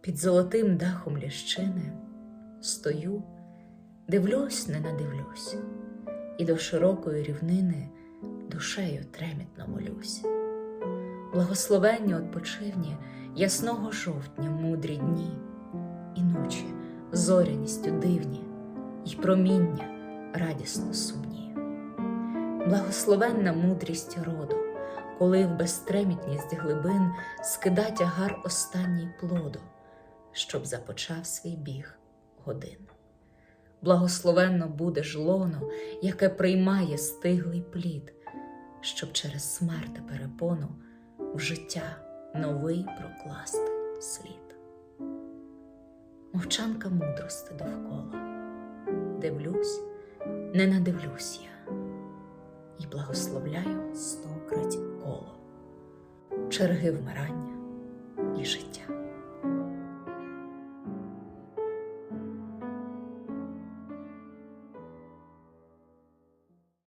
Під золотим дахом ліщини стою, дивлюсь, не надивлюсь, і до широкої рівнини душею тремітно молюсь. Благословенні odpoczywні ясного жовтня мудрі дні, і ночі зоряністю дивні, й проміння радісно сумні. Благословенна мудрість роду, коли в безтремітність глибин скида тягар останній плоду, щоб започав свій біг годин. Благословенно буде ж лоно, яке приймає стиглий плід, щоб через смерть перепону в життя новий прокласти слід. Мовчанка мудрости довкола. Дивлюсь, не надивлюсь я, і благословляю стократь коло, черги вмирання і життя.